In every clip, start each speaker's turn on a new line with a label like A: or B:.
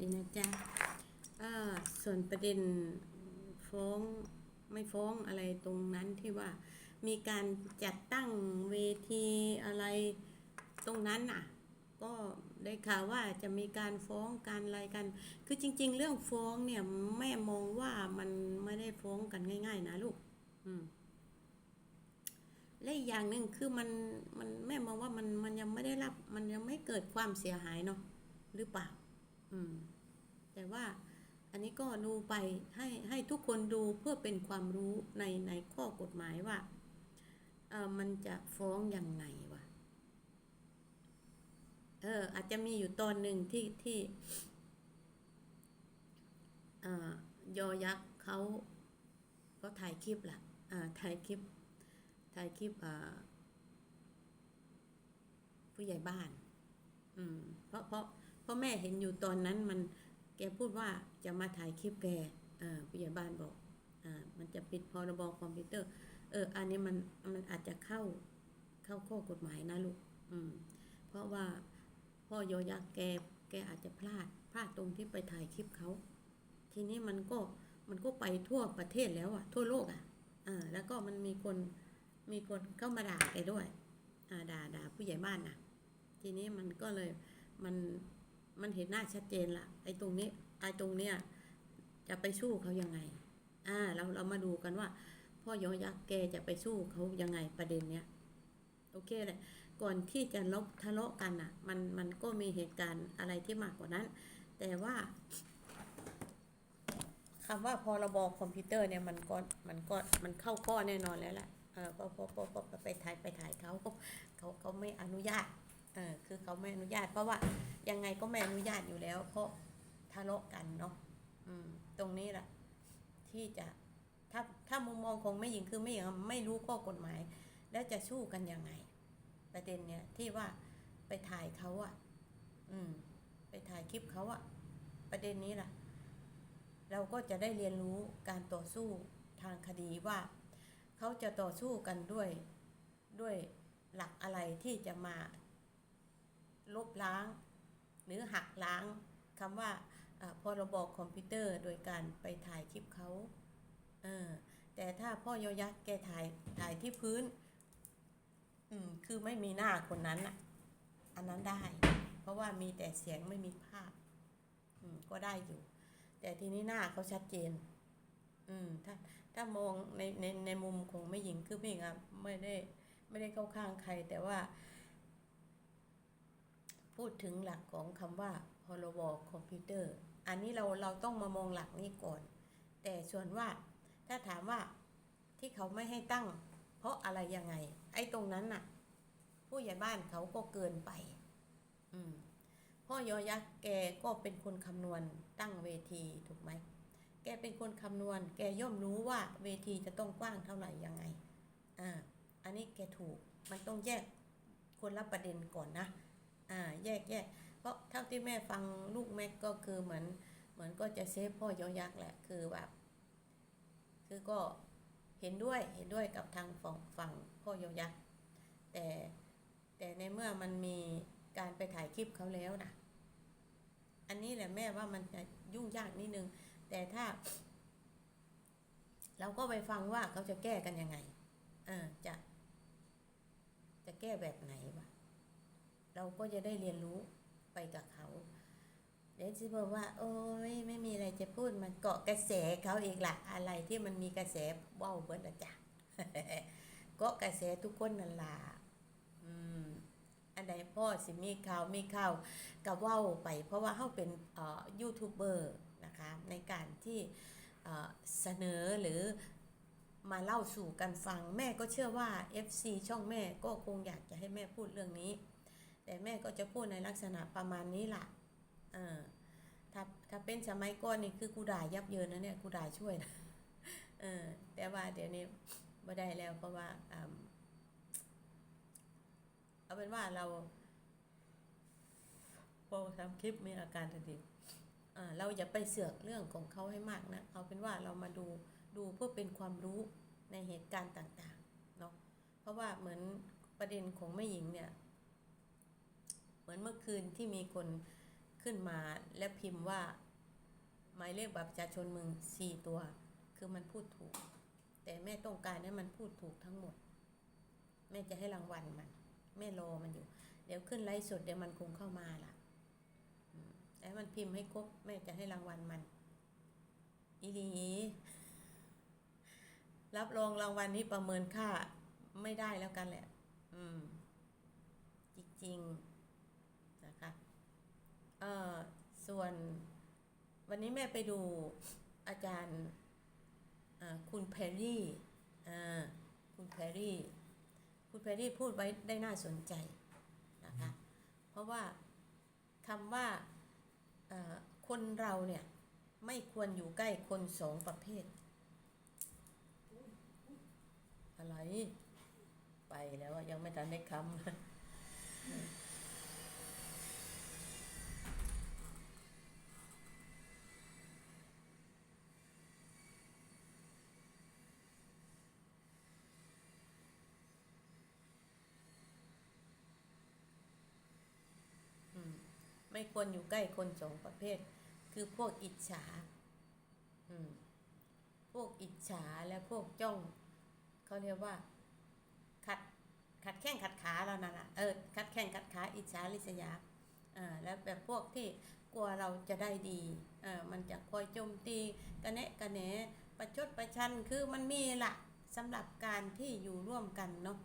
A: ดีนะจ๊ะส่วนประเด็นฟ้องไม่ฟ้องอะไรตรงนั้นที่ว่ามีการจัดตั้งเวทีอะไรตรงนั้นน่ะ ก็ได้ข่าวว่าจะมีการฟ้องการอะไรกัน คือจริง ๆ เรื่องฟ้องเนี่ยแม่มองว่ามันไม่ได้ฟ้องกันง่าย ๆ นะลูก อืมและอีกอย่างหนึ่งคือมันมันแม่มองว่ามันมันยังไม่ได้รับ มันยังไม่เกิดความเสียหายเนาะหรือเปล่า อืม แต่ว่าอันนี้ก็ดูไปให้ให้ทุกคนดูเพื่อเป็นความรู้ในในข้อกฎหมายว่าเออมันจะฟ้องยังไงวะเอออาจจะมีอยู่ตอนหนึ่งที่ที่เอ่อยอยักษ์เขาก็ถ่ายคลิปแหละอ่าถ่ายคลิป ถ่ายคลิปอ่าผู้ใหญ่บ้าน อืม เพราะเพราะเพราะแม่เห็นอยู่ตอนนั้นมัน แกพูดว่าจะมาถ่ายคลิปแกผู้ใหญ่บ้านบอกอ่ามันจะผิดพรบคอมพิวเตอร์ เออ อันนี้มันมันอาจจะเข้าเข้าข้อกฎหมายนะลูกอืมเพราะว่าพ่อยอยักษ์แกแกอาจจะพลาดพลาดตรงที่ไปถ่ายคลิปเขา ทีนี้มันก็มันก็ไปทั่วประเทศแล้วอะทั่วโลกอะอ่าแล้วก็มันมีคนมีคนเข้ามาด่าแกด้วย อ่าด่าด่าผู้ใหญ่บ้านนะทีนี้มันก็เลยมัน มันเห็นหน้าชัดเจนละไอ้ตรงนี้ไอ้ตรงเนี้ยจะไปสู้เขายังไง อ่า เราเรามาดูกันว่า พ่อยอยักษ์แกจะไปสู้เขายังไงประเด็นเนี้ยโอเคเลยก่อนที่จะลบทะเลาะกันอะ มันมันก็มีเหตุการณ์อะไรที่มากกว่านั้น แต่ว่าคำว่าพรบคอมพิวเตอร์เนี่ยมันก็มันก็มันเข้าข้อแน่นอนแล้วแหละเออพอพอพอพอไปถ่ายไปถ่ายเขาเขาเขาไม่อนุญาต เออคือเขาไม่อนุญาต เพราะว่ายังไงก็ไม่อนุญาตอยู่แล้ว เพราะทะเลาะกันเนาะอืม ตรงนี้แหละที่จะถ้าถ้ามุมมองของแม่หญิงคือแม่หญิงไม่รู้ข้อกฎหมาย แล้วจะสู้กันยังไง ประเด็นเนี้ยที่ว่าไปถ่ายเขาอะอืม ไปถ่ายคลิปเขาอะประเด็นนี้ล่ะ เราก็จะได้เรียนรู้การต่อสู้ทางคดีว่า เขาจะต่อสู้กันด้วยด้วยหลักอะไรที่จะมา ลบล้าง หรือหักล้างคำว่าอ่าพรบคอมพิวเตอร์โดยการไปถ่ายคลิปเขาเออแต่ถ้าพ่อยอยักษ์แกถ่ายถ่ายที่พื้น อืมคือไม่มีหน้าคนนั้นอะ อันนั้นได้ เพราะว่ามีแต่เสียงไม่มีภาพ อืมก็ได้อยู่ แต่ทีนี้หน้าเขาชัดเจน อืมถ้าถ้ามองในในในมุมของแม่หญิงคือแม่หญิงอะไม่ได้ไม่ได้เข้าข้างใคร แต่ว่า พูดถึงหลักของคำว่าพรบคอมพิวเตอร์ อันนี้เราเราต้องมามองหลักนี้ก่อน แต่ส่วนว่าถ้าถามว่าที่เขาไม่ให้ตั้ง เพราะอะไรยังไง ไอ้ตรงนั้นน่ะ ผู้ใหญ่บ้านเขาก็เกินไป อืมพ่อยอยักษ์แกก็เป็นคนคำนวณตั้งเวทีถูกไหมแกเป็นคนคำนวณ แกย่อมรู้ว่าเวทีจะต้องกว้างเท่าไหร่ยังไง อ่า อันนี้แกถูก มันต้องแยกคนละประเด็นก่อนนะ อ่าแยกแยกเพราะเท่าที่แม่ฟังลูกแม็กก็คือเหมือนเหมือนก็จะเซฟพ่อยอยักษ์แหละคือแบบคือก็เห็นด้วยเห็นด้วยกับทางฝั่งฝั่งพ่อยอยักษ์แต่แต่ในเมื่อมันมีการไปถ่ายคลิปเขาแล้วนะอันนี้แหละแม่ว่ามันจะยุ่งยากนิดนึง แต่ถ้า เราก็ไปฟังว่าเขาจะแก้กันยังไง เออจะ จะแก้แบบไหนวะ เราก็จะได้เรียนรู้ไปกับเขาเดี๋ยวจะบอกว่า โอ้ยไม่มีอะไรจะพูดมันเกาะกระแสเขาเองละอะไรที่มันมีกระแสว้าวเบิดละจ้ะเกาะกระแสทุกคนนั่นล่ะอืมอันใดพ่อสิมีข่าวมีข่าวกับว้าวไป เพราะว่าเขาเป็นเอ่อยูทูบเบอร์นะคะในการที่เอ่อเสนอหรือมาเล่าสู่กันฟังแม่ก็เชื่อว่า FC ช่องแม่ก็คงอยากจะให้แม่พูดเรื่องนี้ แต่แม่ก็จะพูดในลักษณะประมาณนี้ล่ะเออถ้าถ้าเป็นสมัยก่อนนี่คือกูด่ายับเยินนะเนี่ยกูด่าช่วยนะเออแต่ว่าเดี๋ยวนี้ไม่ได้แล้วเพราะว่าเอาเป็นว่าเราพอทำคลิปมีอาการทันทีอ่าเราอย่าไปเสือกเรื่องของเขาให้มากนะ เอาเป็นว่าเรามาดูดูเพื่อเป็นความรู้ในเหตุการณ์ต่างๆเนาะเพราะว่าเหมือนประเด็นของแม่หญิงเนี่ย มือนเมื่อคืนที่มีคนขึ้นมาแล้วพิมพ์ว่า หมายเลขบัตรประชาชนมึงสี่ตัว คือมันพูดถูก แต่แม่ต้องการให้มันพูดถูกทั้งหมด แม่จะให้รางวัลมัน แม่รอมันอยู่ เดี๋ยวขึ้นไลฟ์สดเดี๋ยวมันคงเข้ามาล่ะอืมแต่มันพิมพ์ให้ครบแม่จะให้รางวัลมันอีหลีรับรองรางวัลนี้ประเมินค่าไม่ได้แล้วกันแหละ อืม จริงๆ เอ่อส่วนวันนี้แม่ไปดูอาจารย์อ่าคุณแพรรี่อ่าคุณแพรรี่ คุณแพรรี่พูดไว้ได้น่าสนใจนะคะ เพราะว่าคำว่าเอ่อคนเราเนี่ยไม่ควรอยู่ใกล้คนสองประเภท อะไร ไปแล้วอะยังไม่ทันได้คำ ไม่ควรอยู่ใกล้คนสองประเภท คือพวกอิจฉาพวกอิจฉาและพวกจ้องเขาเรียกว่า ขัดขัดแข้งขัดขาเรานั่นแหละเออขัดแข้งขัดขาอิจฉาริษยาอ่าแล้วแบบพวกที่กลัวเราจะได้ดีอ่ามันจะคอยโจมตีกระแนะกระแหนประชดประชันคือมันมีละสำหรับการที่อยู่ร่วมกันเนาะ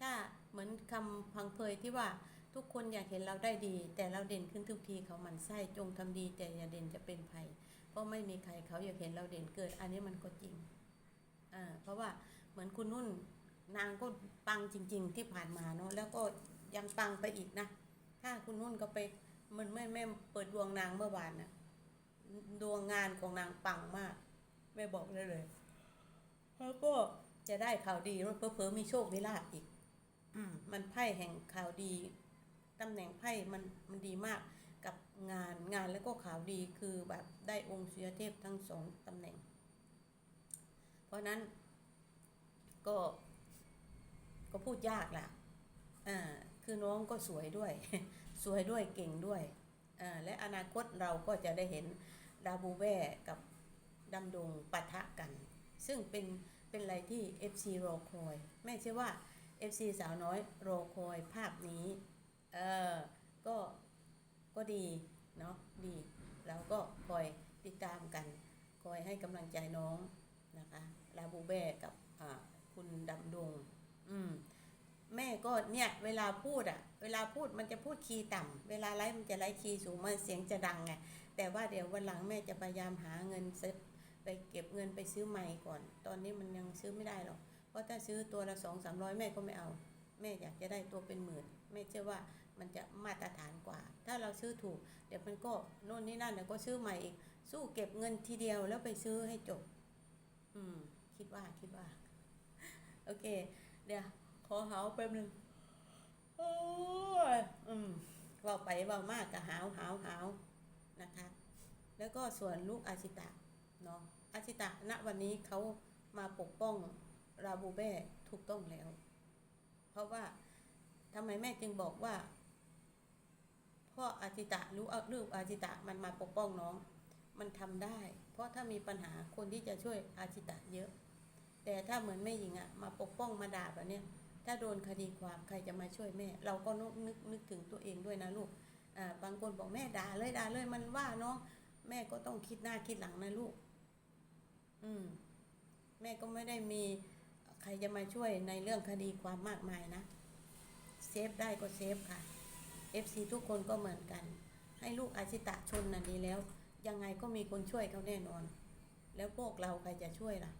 A: ถ้าเหมือนคำพังเพยที่ว่า ทุกคนอยากเห็นเราได้ดี แต่เราเด่นขึ้นทุกทีเขาหมันไส้จงทำดี แต่อย่าเด่นจะเป็นภัย เพราะไม่มีใครเขาอยากเห็นเราเด่นเกิด อันนี้มันก็จริงอ่าเพราะว่าเหมือนคุณนุ่นนางก็ปังจริง ๆ ที่ผ่านมาเนาะแล้วก็ยังปังไปอีกนะ ถ้าคุณนุ่นก็ไปมันไม่แม่เปิดดวงนางเมื่อวานนะดวงงานของนางปังมากแม่บอกได้เลยแล้วก็จะได้ข่าวดีแล้วเพิ่มมีโชคมีลาภอีก อืมมันไพ่แห่งข่าวดี ตำแหน่งไพ่มันมันดีมากกับงานงานแล้วก็ข่าวดีคือแบบได้องค์สียเทพทั้งสองตำแหน่ง เพราะนั้นก็ก็พูดยากล่ะอ่าคือน้องก็สวยด้วย สวยด้วยเก่งด้วยอ่าและอนาคตเราก็จะได้เห็นดาบูแว่กับดำดงปะทะกัน ซึ่งเป็นเป็นอะไรที่ FC รอคอย แม่เชื่อว่า FC สาวน้อยรอคอยภาพนี้ เออก็ก็ดีเนาะดี แล้วก็คอยติดตามกัน คอยให้กำลังใจน้องนะคะลาบูแบกับอ่าคุณดำดง อืมแม่ก็เนี่ยเวลาพูดอะเวลาพูดมันจะพูดคีย์ต่ำเวลาไลฟ์มันจะไลฟ์คีย์สูงมันเสียงจะดังไงแต่ว่าเดี๋ยววันหลังแม่จะพยายามหาเงินเซฟไปเก็บเงินไปซื้อใหม่ก่อน ตอนนี้มันยังซื้อไม่ได้หรอกเพราะถ้าซื้อตัวละสองสามร้อยแม่ก็ไม่เอา แม่อยากจะได้ตัวเป็นหมื่นแม่เชื่อว่า มันจะมาตรฐานกว่า ถ้าเราซื้อถูก เดี๋ยวมันก็โน่นนี่นั่นเดี๋ยวก็ซื้อใหม่อีก สู้เก็บเงินทีเดียวแล้วไปซื้อให้จบ อืม คิดว่าคิดว่า โอเค เดี๋ยวขอหาวแป๊บนึงโอ้ยอืมเว่าไปว่ามากก็หาวหาวหาวนะคะ แล้วก็ส่วนลูกอาชิตะเนาะอาชิตะณวันนี้เขามาปกป้องราบูเบ้ถูกต้องแล้ว เพราะว่าทำไมแม่จึงบอกว่า พ่ออาชิตะรู้เอาลูกอาชิตะมันมาปกป้องน้อง มันทำได้ เพราะถ้ามีปัญหาคนที่จะช่วยอาชิตะเยอะ แต่ถ้าเหมือนแม่หญิงอะมาปกป้องมาด่าแบบเนี้ยถ้าโดนคดีความใครจะมาช่วยแม่ เราก็นึกนึกนึกถึงตัวเองด้วยนะลูกอ่าบางคนบอกแม่ด่าเลยด่าเลยมันว่าน้องแม่ก็ต้องคิดหน้าคิดหลังนะลูก อืม แม่ก็ไม่ได้มีใครจะมาช่วยในเรื่องคดีความมากมายนะ เซฟได้ก็เซฟค่ะ FC ทุกคนก็เหมือนกัน ให้ลูกอาชิตะชนน่ะดีแล้ว ยังไงก็มีคนช่วยเขาแน่นอน แล้วพวกเราใครจะช่วยล่ะ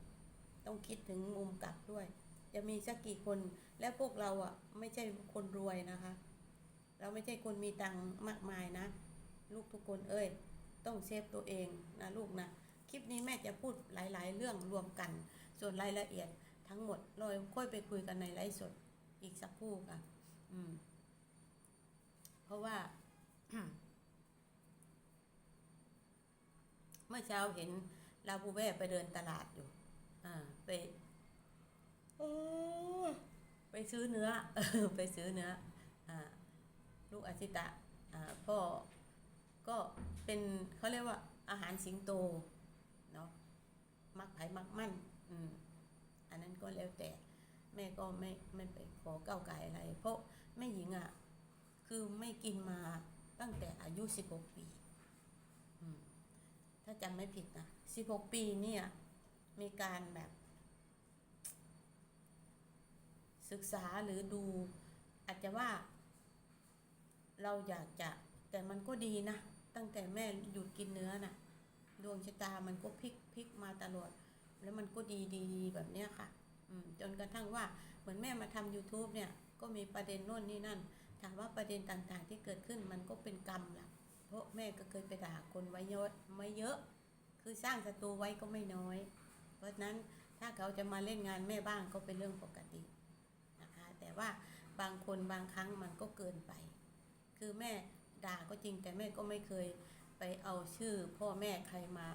A: ต้องคิดถึงมุมกลับด้วย จะมีสักกี่คนและพวกเราอะไม่ใช่คนรวยนะคะ เราไม่ใช่คนมีตังค์มากมายนะ ลูกทุกคนเอ้ย ต้องเซฟตัวเองนะลูกนะคลิปนี้แม่จะพูดหลาย ๆ เรื่องรวมกัน ส่วนรายละเอียดทั้งหมดเราค่อยไปคุยกันในไลฟ์สดอีกสักครู่ค่ะ อืม ราะว่า เมื่อเช้าเห็นลาบูเว่ไปเดินตลาดอยู่ อ่า ไปโอ้ไปซื้อเนื้อ ไปซื้อเนื้อ อ่า ลูกอาชิตะ อ่า พ่อ ก็เป็นเขาเรียกว่าอาหารสิงโต เนาะ มักไผ่มักมั่น อืม อันนั้นก็แล้วแต่ แม่ก็ไม่ไม่ไปขอเก้าไก่อะไร เพราะแม่หญิงอะ่ะ คือไม่กินมาตั้งแต่อายุ16ปีอืมถ้าจำไม่ผิดนะ16ปีเนี่ย มีการแบบ ศึกษาหรือดู อาจจะว่า เราอยากจะ แต่มันก็ดีนะ ตั้งแต่แม่หยุดกินเนื้อน่ะ ดวงชะตามันก็พลิกพลิกมาตลอด แล้วมันก็ดีดีแบบเนี้ยค่ะอืมจนกระทั่งว่าเหมือนแม่มาทำ YouTube เนี่ย ก็มีประเด็นโน่นนี่นั่น ถามว่าประเด็นต่างๆที่เกิดขึ้นมันก็เป็นกรรมล่ะ เพราะแม่ก็เคยไปด่าคนไว้เยอะไม่เยอะ คือสร้างศัตรูไว้ก็ไม่น้อย เพราะฉะนั้นถ้าเขาจะมาเล่นงานแม่บ้างก็เป็นเรื่องปกตินะคะ แต่ว่าบางคนบางครั้งมันก็เกินไป คือแม่ด่าก็จริงแต่แม่ก็ไม่เคยไปเอาชื่อพ่อแม่ใครมา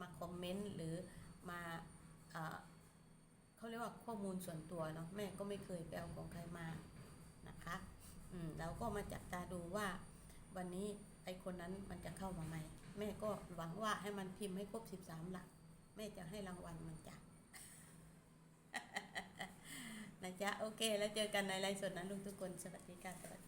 A: มาคอมเมนต์หรือมาเขาเรียกว่าข้อมูลส่วนตัวเนาะแม่ก็ไม่เคยไปเอาของใครมานะคะ เราก็มาจับตาดูว่า วันนี้ไอคนนั้นมันจะเข้ามาไหมแม่ก็หวังว่าให้มันพิมพ์ให้ครบสิบสามหลัก แม่จะให้รางวัลมันจ้ะนะจ๊ะโอเค แล้วเจอกันในไลฟ์สดนะลูกทุกคนสวัสดีค่ะสวัสดี